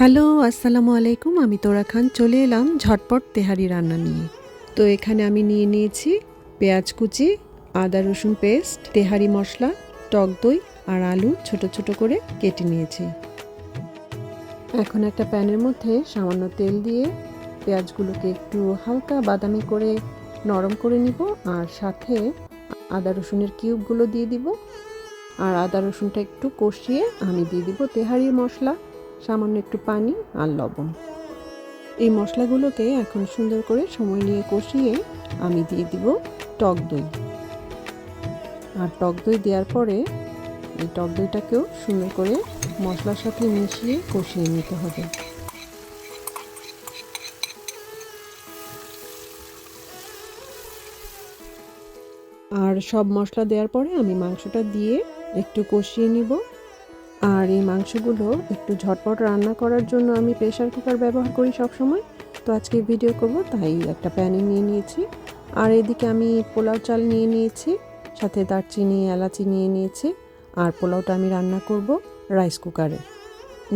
Hello, আসসালামু আলাইকুম। আমি তোরা খান, চলে এলাম ঝটপট তেহারি রান্না নিয়ে। তো এখানে আমি নিয়ে নিয়েছি পেঁয়াজ কুচি, আদা রসুন পেস্ট, তেহারি মশলা, টক দই আর আলু ছোট ছোট করে কেটে নিয়েছি। এখন একটা প্যানের মধ্যে সামান্য তেল দিয়ে পেঁয়াজগুলোকে একটু হালকা বাদামি করে নরম করে নিব আর সাথে আদা রসুনের কিউবগুলো দিয়ে দিব। আর আদা রসুনটা একটু কষিয়ে আমি দিয়ে দিব তেহারির মশলা। সামান্য একটু পানি আর লবণ। এই মশলাগুলোকে এখন সুন্দর করে সময় নিয়ে কষিয়ে আমি দিয়ে দিব টক দই। আর টক দই দেওয়ার পরে এই টক দইটাকেও সুন্দর করে মশলার সাথে মিশিয়ে কষিয়ে নিতে হবে। আর সব মশলা দেওয়ার পরে আমি মাংসটা দিয়ে একটু কষিয়ে নিব। আর এই মাংসগুলো একটু ঝটপট রান্না করার জন্য আমি প্রেশার কুকার ব্যবহার করি সব সময় তো আজকে ভিডিও করব, তাই একটা প্যানে নিয়ে নিয়েছি। আর এদিকে আমি পোলাও চাল নিয়ে নিয়েছি, সাথে দারচিনি, এলাচি নিয়ে নিয়েছি, আর পোলাওটা আমি রান্না করব রাইস কুকারে।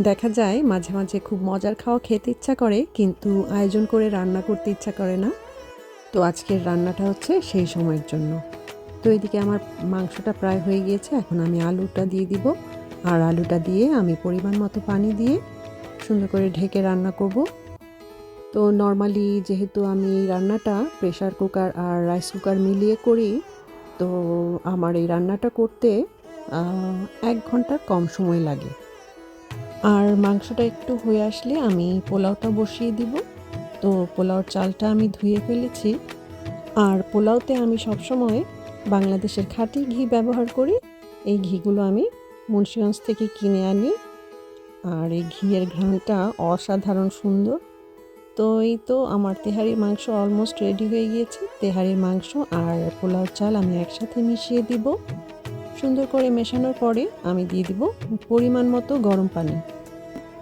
দেখা যায় মাঝে মাঝে খুব মজার খাওয়া খেতে ইচ্ছা করে, কিন্তু আয়োজন করে রান্না করতে ইচ্ছা করে না। তো আজকের রান্নাটা হচ্ছে সেই সময়ের জন্য। তো এদিকে আমার মাংসটা প্রায় হয়ে গিয়েছে, এখন আমি আলুটা দিয়ে দিব। আর আলুটা দিয়ে আমি পরিমাণ মতো পানি দিয়ে সুন্দর করে ঢেকে রান্না করব। তো নর্মালি যেহেতু আমি রান্নাটা প্রেশার কুকার আর রাইস কুকার মিলিয়ে করি, তো আমার এই রান্নাটা করতে এক ঘণ্টার কম সময় লাগে। আর মাংসটা একটু হয়ে আসলে আমি পোলাওটা বসিয়ে দিব। তো পোলাওর চালটা আমি ধুয়ে ফেলেছি। আর পোলাওতে আমি সবসময় বাংলাদেশের খাঁটি ঘি ব্যবহার করি। এই ঘিগুলো আমি মুন্সিগঞ্জ থেকে কিনে আনি। আর এই ঘিয়ের ঘ্রাণটা অসাধারণ সুন্দর। তো এই তো আমার তেহারির মাংস অলমোস্ট রেডি হয়ে গিয়েছে। তেহারির মাংস আর পোলাও চাল আমি একসাথে মিশিয়ে দিব। সুন্দর করে মেশানোর পরে আমি দিয়ে দিব পরিমাণ মতো গরম পানি।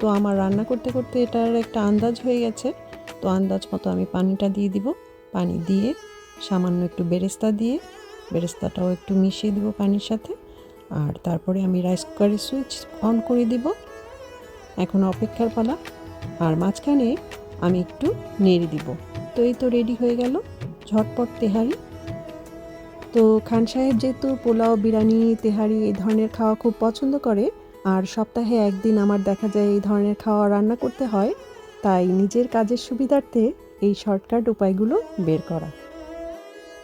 তো আমার রান্না করতে করতে এটার একটা আন্দাজ হয়ে গেছে। তো আন্দাজ মতো আমি পানিটা দিয়ে দিব। পানি দিয়ে সামান্য একটু বেরেস্তা দিয়ে, বেরেস্তাটাও একটু মিশিয়ে দিব পানির সাথে। আর তারপরে আমি রাইস কুকারের সুইচ অন করে দিব। এখন অপেক্ষার পালা। আর মাঝখানে আমি একটু নেড়ে দিব। তো এই তো রেডি হয়ে গেল। ঝটপট তেহারি। তো খান সাহেব যেহেতু পোলাও, বিরিয়ানি, তেহারি এই ধরনের খাওয়া খুব পছন্দ করে, আর সপ্তাহে একদিন আমার দেখা যায় এই ধরনের খাওয়া রান্না করতে হয়, তাই নিজের কাজের সুবিধার্থে এই শর্টকাট উপায়গুলো বের করা।